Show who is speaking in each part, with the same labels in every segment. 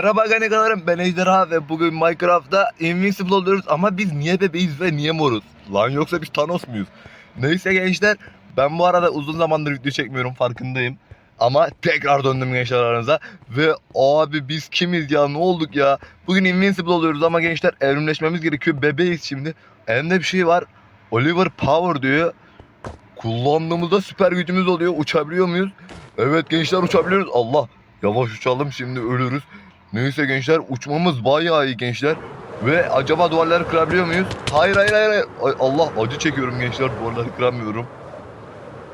Speaker 1: Merhaba kankalarım ben Ejderha ve bugün Minecraft'ta Invincible oluyoruz ama biz niye bebeğiz ve niye moruz? Lan yoksa biz Thanos muyuz? Neyse gençler ben bu arada uzun zamandır video çekmiyorum farkındayım. Ama tekrar döndüm gençler aranıza. Ve abi biz kimiz ya ne olduk ya? Bugün Invincible oluyoruz ama gençler evrimleşmemiz gerekiyor. Bebeğiz şimdi. Elimde bir şey var. Oliver Power diyor. Kullandığımızda süper gücümüz oluyor. Uçabiliyor muyuz? Evet gençler uçabiliyoruz. Allah yavaş uçalım şimdi ölürüz. Neyse gençler uçmamız bayağı iyi gençler. Ve acaba duvarları kırabiliyor muyuz? Hayır hayır hayır. Ay, Allah acı çekiyorum gençler duvarları kıramıyorum.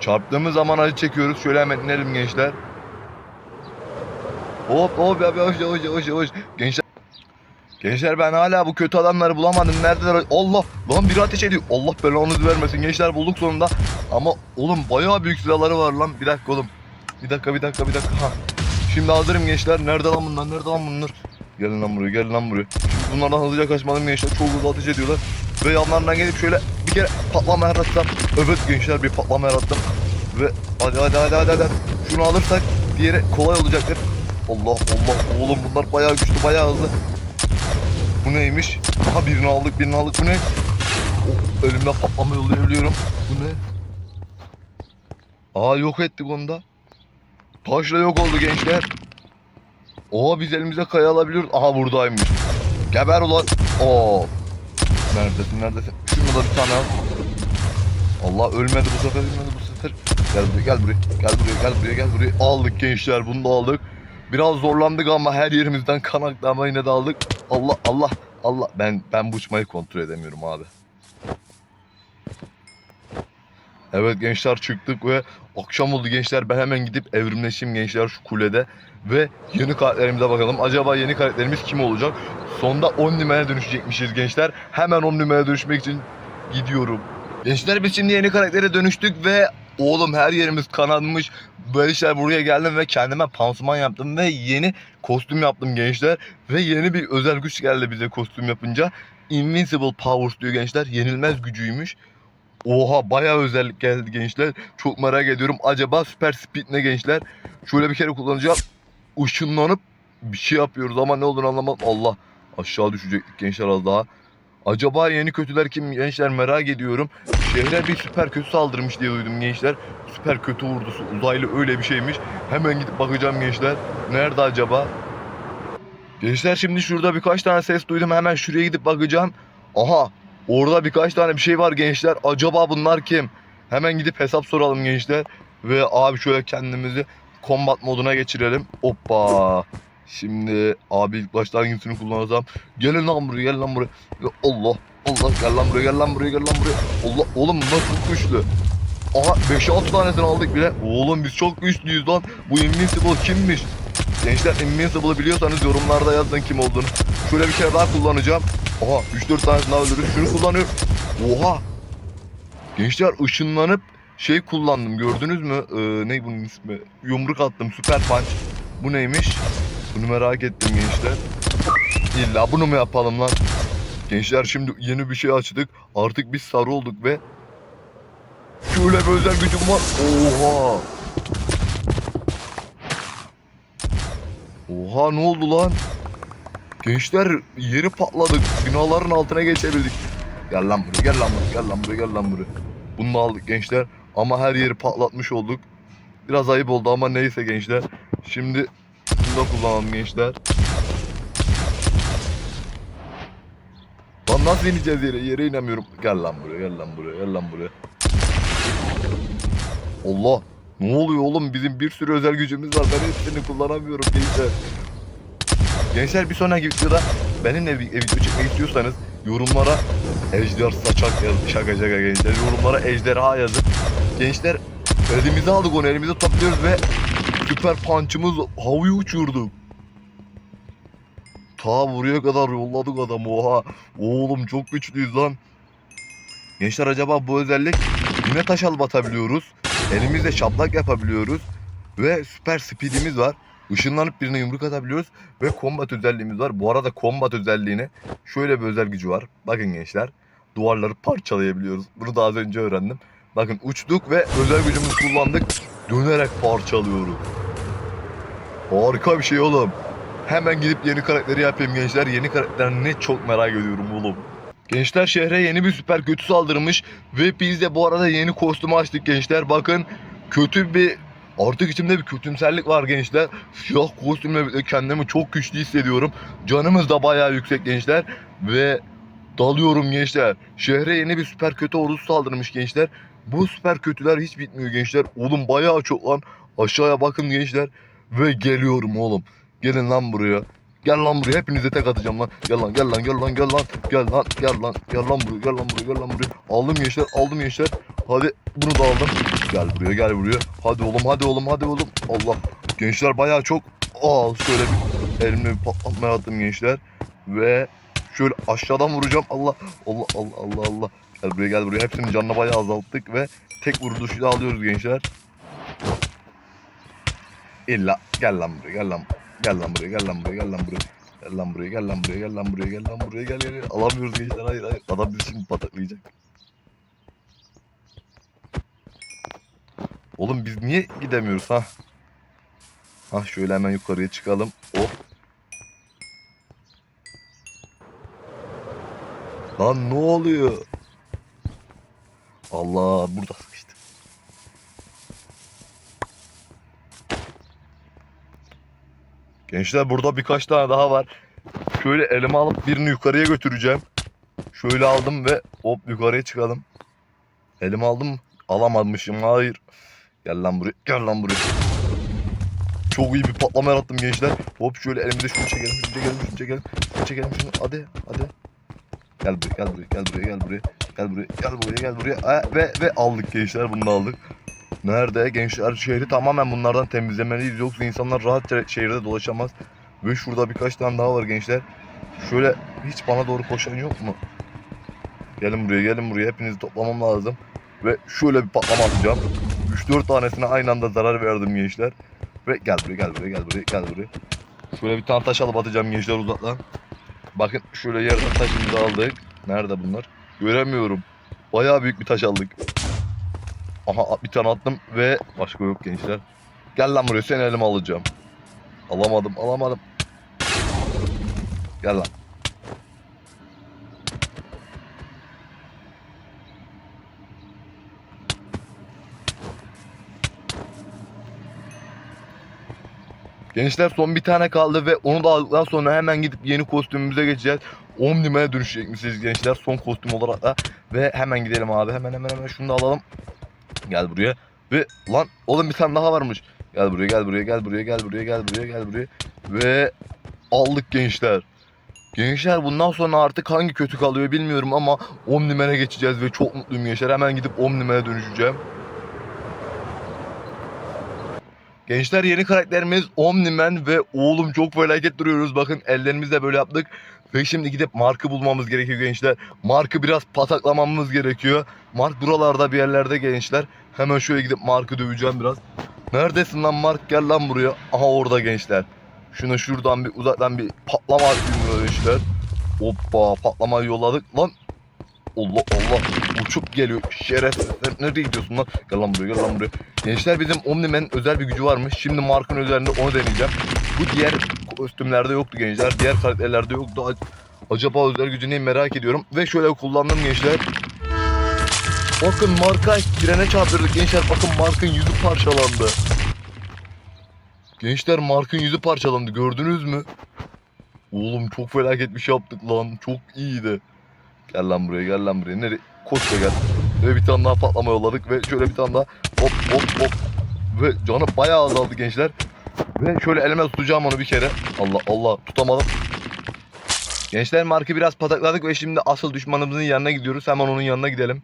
Speaker 1: Çarptığımız zaman acı çekiyoruz. Şöyle hemen inelim gençler. Hop hop yavaş yavaş yavaş yavaş. Gençler Gençler ben hala bu kötü adamları bulamadım. Neredeler? Allah! Lan biri ateş ediyor. Allah belanızı vermesin. Gençler bulduk sonunda. Ama oğlum bayağı büyük silahları var lan. Bir dakika oğlum. Bir dakika bir dakika bir dakika. Ha. Şimdi hazırım gençler. Nerede lan bunlar? Nerede lan bunlar? Gelin lan buraya, gelin lan buraya. Şimdi bunlardan hızlıca kaçmalıyım gençler. Çok hızlı ateş ediyorlar. Ve yanlarından gelip şöyle bir kere patlama yaratsam. Evet gençler bir patlama yarattım. Ve hadi hadi hadi hadi hadi. Şunu alırsak diğeri kolay olacaktır. Allah Allah oğlum bunlar bayağı güçlü bayağı hızlı. Bu neymiş? Aha birini aldık birini aldık. Bu ne? Oh, elimde patlama yollayabiliyorum. Bu ne? Aa yok ettik onu da. Taşla yok oldu gençler. Oha biz elimize kaya alabiliyoruz. Aha buradaymış. Geber ulan. Oo. Neredesin neredesin? Şunu da bir tane al. Allah ölmedi bu sefer ölmedi bu sefer. Gel buraya gel buraya. Gel buraya gel buraya gel buraya. Aldık gençler bunu da aldık. Biraz zorlandık ama her yerimizden kan aktı ama yine de aldık. Allah Allah Allah. Ben ben bu uçmayı kontrol edemiyorum abi. Evet gençler çıktık ve akşam oldu gençler. Ben hemen gidip evrimleşeyim gençler şu kulede. Ve yeni karakterimize bakalım. Acaba yeni karakterimiz kim olacak? Sonda 10 numaraya dönüşecekmişiz gençler. Hemen 10 numaraya dönüşmek için gidiyorum. Gençler biz şimdi yeni karaktere dönüştük ve oğlum her yerimiz kananmış. Böyle işler buraya geldim ve kendime pansuman yaptım ve yeni kostüm yaptım gençler. Ve yeni bir özel güç geldi bize kostüm yapınca. Invincible Powers diyor gençler. Yenilmez gücüymüş. Oha bayağı özellik geldi gençler. Çok merak ediyorum. Acaba süper speed ne gençler? Şöyle bir kere kullanacağım. Işınlanıp bir şey yapıyoruz ama ne olduğunu anlamadım. Allah aşağı düşecektik gençler az daha. Acaba yeni kötüler kim gençler merak ediyorum. Şehre bir süper kötü saldırmış diye duydum gençler. Süper kötü ordusu uzaylı öyle bir şeymiş. Hemen gidip bakacağım gençler. Nerede acaba? Gençler şimdi şurada birkaç tane ses duydum. Hemen şuraya gidip bakacağım. Aha orada birkaç tane bir şey var gençler. Acaba bunlar kim? Hemen gidip hesap soralım gençler. Ve abi şöyle kendimizi combat moduna geçirelim. Hoppa. Şimdi abi ilk başta hangisini kullanacağım? Gelin lan buraya gel lan buraya. Ya Allah Allah gel lan buraya gel lan buraya gel lan buraya. Allah oğlum bunlar çok güçlü. Aha 5-6 tanesini aldık bile. Oğlum biz çok güçlüyüz lan. Bu Invincible kimmiş? Gençler Invincible'ı biliyorsanız yorumlarda yazın kim olduğunu. Şöyle bir kere daha kullanacağım. Aha 3-4 tanesini daha. Şunu kullanıyorum. Oha. Gençler ışınlanıp şey kullandım gördünüz mü? Ee, ne bunun ismi? Yumruk attım süper punch. Bu neymiş? Bunu merak ettim gençler. İlla bunu mu yapalım lan? Gençler şimdi yeni bir şey açtık. Artık biz sarı olduk ve şöyle bir özel gücüm var. Oha. Oha ne oldu lan? Gençler yeri patladık. Binaların altına geçebildik. Gel lan buraya gel lan buraya gel lan buraya gel lan buraya. Bunu aldık gençler. Ama her yeri patlatmış olduk. Biraz ayıp oldu ama neyse gençler. Şimdi bunu da kullanalım gençler. Lan nasıl ineceğiz yere? Yere inemiyorum. Gel lan buraya gel lan buraya gel lan buraya. Allah. Ne oluyor oğlum? Bizim bir sürü özel gücümüz var. Ben hepsini kullanamıyorum gençler. Gençler bir sonraki videoda benimle bir video çekmek istiyorsanız yorumlara ejder saçak yazın. Şaka şaka gençler. Yorumlara ejderha yazın. Gençler elimize aldık onu elimize topluyoruz ve süper punch'ımız havayı uçurduk. Ta buraya kadar yolladık adamı oha. Oğlum çok güçlüyüz lan. Gençler acaba bu özellik yine taş alıp atabiliyoruz. Elimizle şaplak yapabiliyoruz. Ve süper speedimiz var. Işınlanıp birine yumruk atabiliyoruz. Ve combat özelliğimiz var. Bu arada combat özelliğine şöyle bir özel gücü var. Bakın gençler. Duvarları parçalayabiliyoruz. Bunu da az önce öğrendim. Bakın uçtuk ve özel gücümüzü kullandık. Dönerek parçalıyoruz. Harika bir şey oğlum. hemen gidip yeni karakteri yapayım gençler. Yeni karakter ne çok merak ediyorum oğlum. Gençler şehre yeni bir süper kötü saldırmış ve biz de bu arada yeni kostümü açtık gençler. Bakın kötü bir artık içimde bir kötümserlik var gençler. Siyah kostümle kendimi çok güçlü hissediyorum. Canımız da bayağı yüksek gençler ve dalıyorum gençler. Şehre yeni bir süper kötü ordusu saldırmış gençler. Bu süper kötüler hiç bitmiyor gençler. Oğlum bayağı çok lan. Aşağıya bakın gençler. Ve geliyorum oğlum. Gelin lan buraya. Gel lan buraya hepinize tek atacağım lan. Gel lan gel lan gel lan gel lan. Gel lan gel lan. Gel lan buraya gel lan buraya gel lan buraya. Aldım gençler aldım gençler. Hadi bunu da aldım. Gel buraya gel buraya. Hadi oğlum hadi oğlum hadi oğlum. Allah. Gençler bayağı çok. Aa şöyle bir elimle bir patlatmaya attım gençler. Ve şöyle aşağıdan vuracağım. Allah Allah Allah Allah Allah. Gel buraya gel buraya. Hepsinin canını bayağı azalttık ve tek vuruşuyla alıyoruz gençler. İlla gel lan buraya gel lan. Gel lan buraya gel lan buraya gel lan buraya. Gel lan buraya gel lan buraya gel lan buraya gel lan buraya gel gel. gel. Alamıyoruz gençler hayır hayır. Adam bizi şimdi pataklayacak. Oğlum biz niye gidemiyoruz ha? Ha şöyle hemen yukarıya çıkalım. Hop. Lan ne oluyor? Allah burada sıkıştı. Gençler burada birkaç tane daha var. Şöyle elime alıp birini yukarıya götüreceğim. Şöyle aldım ve hop yukarıya çıkalım. Elime aldım. Alamamışım. Hayır. Gel lan buraya. Gel lan buraya. Çok iyi bir patlama yarattım gençler. Hop şöyle elimizde şunu çekelim. Şunu çekelim. Şunu çekelim. Şunu çekelim şunu. Hadi. Hadi. Gel buraya. Gel buraya. Gel buraya. Gel buraya. Gel buraya. Gel buraya. Gel buraya. Ve ve aldık gençler. Bunu da aldık. Nerede? Gençler şehri tamamen bunlardan temizlemeliyiz. Yoksa insanlar rahat şehirde dolaşamaz. Ve şurada birkaç tane daha var gençler. Şöyle hiç bana doğru koşan yok mu? Gelin buraya gelin buraya. Hepinizi toplamam lazım. Ve şöyle bir patlama atacağım. 3-4 tanesine aynı anda zarar verdim gençler. Ve gel buraya gel buraya gel buraya gel buraya. Şöyle bir tane taş alıp atacağım gençler uzaktan. Bakın şöyle yerden taşımızı aldık. Nerede bunlar? Göremiyorum. Bayağı büyük bir taş aldık. Aha bir tane attım ve başka yok gençler. Gel lan buraya seni elime alacağım. Alamadım alamadım. Gel lan. Gençler son bir tane kaldı ve onu da aldıktan sonra hemen gidip yeni kostümümüze geçeceğiz. Omnimen'e dönüşecekmişiz gençler son kostüm olarak da. Ve hemen gidelim abi hemen hemen hemen şunu da alalım. Gel buraya. Ve lan oğlum bir tane daha varmış. Gel buraya gel buraya gel buraya gel buraya gel buraya gel buraya. Ve aldık gençler. Gençler bundan sonra artık hangi kötü kalıyor bilmiyorum ama Omnimen'e geçeceğiz ve çok mutluyum gençler. Hemen gidip Omnimen'e dönüşeceğim. Gençler yeni karakterimiz Omniman ve oğlum çok felaket duruyoruz. Bakın ellerimizle böyle yaptık. Ve şimdi gidip Mark'ı bulmamız gerekiyor gençler. Mark'ı biraz pataklamamız gerekiyor. Mark buralarda bir yerlerde gençler. Hemen şöyle gidip Mark'ı döveceğim biraz. Neredesin lan Mark? Gel lan buraya. Aha orada gençler. Şuna şuradan bir uzaktan bir patlama atayım gençler. Hoppa patlamayı yolladık. Lan Allah Allah. Uçup geliyor. Şerefsiz nereye gidiyorsun lan? Gel lan buraya gel lan buraya. Gençler bizim Omniman'ın özel bir gücü varmış. Şimdi Mark'ın üzerinde onu deneyeceğim. Bu diğer kostümlerde yoktu gençler. Diğer karakterlerde yoktu. Acaba özel gücü ne merak ediyorum. Ve şöyle kullandım gençler. Bakın Mark'a trene çarptırdık gençler. Bakın Mark'ın yüzü parçalandı. Gençler Mark'ın yüzü parçalandı. Gördünüz mü? Oğlum çok felaket bir şey yaptık lan. Çok iyiydi Gel lan buraya gel lan buraya. Nereye? Koş da gel. Ve bir tane daha patlama yolladık ve şöyle bir tane daha hop hop hop. Ve canı bayağı azaldı gençler. Ve şöyle elime tutacağım onu bir kere. Allah Allah tutamadım. Gençler markı biraz patakladık ve şimdi asıl düşmanımızın yanına gidiyoruz. Hemen onun yanına gidelim.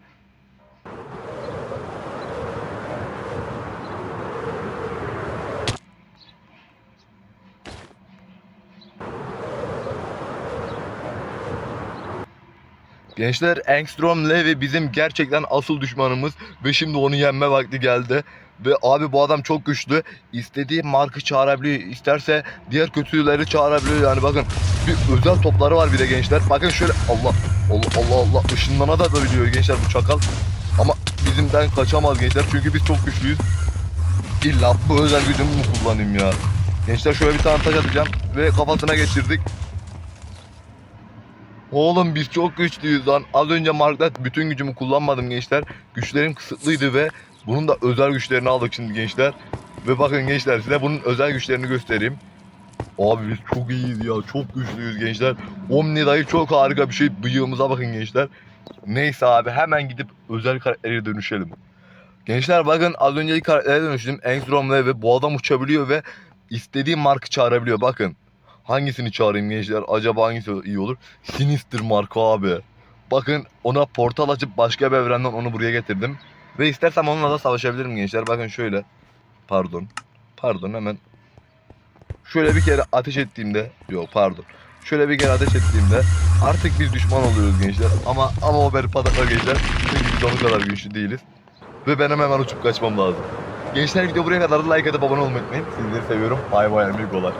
Speaker 1: Gençler Engstrom Levi bizim gerçekten asıl düşmanımız ve şimdi onu yenme vakti geldi. Ve abi bu adam çok güçlü. İstediği markı çağırabiliyor. İsterse diğer kötüleri çağırabiliyor. Yani bakın bir özel topları var bir de gençler. Bakın şöyle Allah Allah Allah Allah ışınlana da biliyor gençler bu çakal. Ama bizimden kaçamaz gençler çünkü biz çok güçlüyüz. İlla bu özel gücümü mü kullanayım ya? Gençler şöyle bir tane taş atacağım. ve kafasına geçirdik. Oğlum biz çok güçlüyüz lan. Az önce Mark'ta bütün gücümü kullanmadım gençler. Güçlerim kısıtlıydı ve bunun da özel güçlerini aldık şimdi gençler. Ve bakın gençler size bunun özel güçlerini göstereyim. Abi biz çok iyiyiz ya. Çok güçlüyüz gençler. Omni dayı çok harika bir şey. Bıyığımıza bakın gençler. Neyse abi hemen gidip özel karaktere dönüşelim. Gençler bakın az önceki karaktere dönüştüm. Engstrom'la ve bu adam uçabiliyor ve istediğim markı çağırabiliyor. Bakın. Hangisini çağırayım gençler? Acaba hangisi iyi olur? Sinister marka abi. Bakın ona portal açıp başka bir evrenden onu buraya getirdim. Ve istersem onunla da savaşabilirim gençler. Bakın şöyle. Pardon. Pardon hemen. Şöyle bir kere ateş ettiğimde. Yok pardon. Şöyle bir kere ateş ettiğimde artık biz düşman oluyoruz gençler. Ama ama o beri pataklar gençler. Çünkü biz onun kadar güçlü değiliz. Ve benim hemen uçup kaçmam lazım. Gençler video buraya kadar da like atıp abone olmayı unutmayın. Sizleri seviyorum. Bay bay amigolar.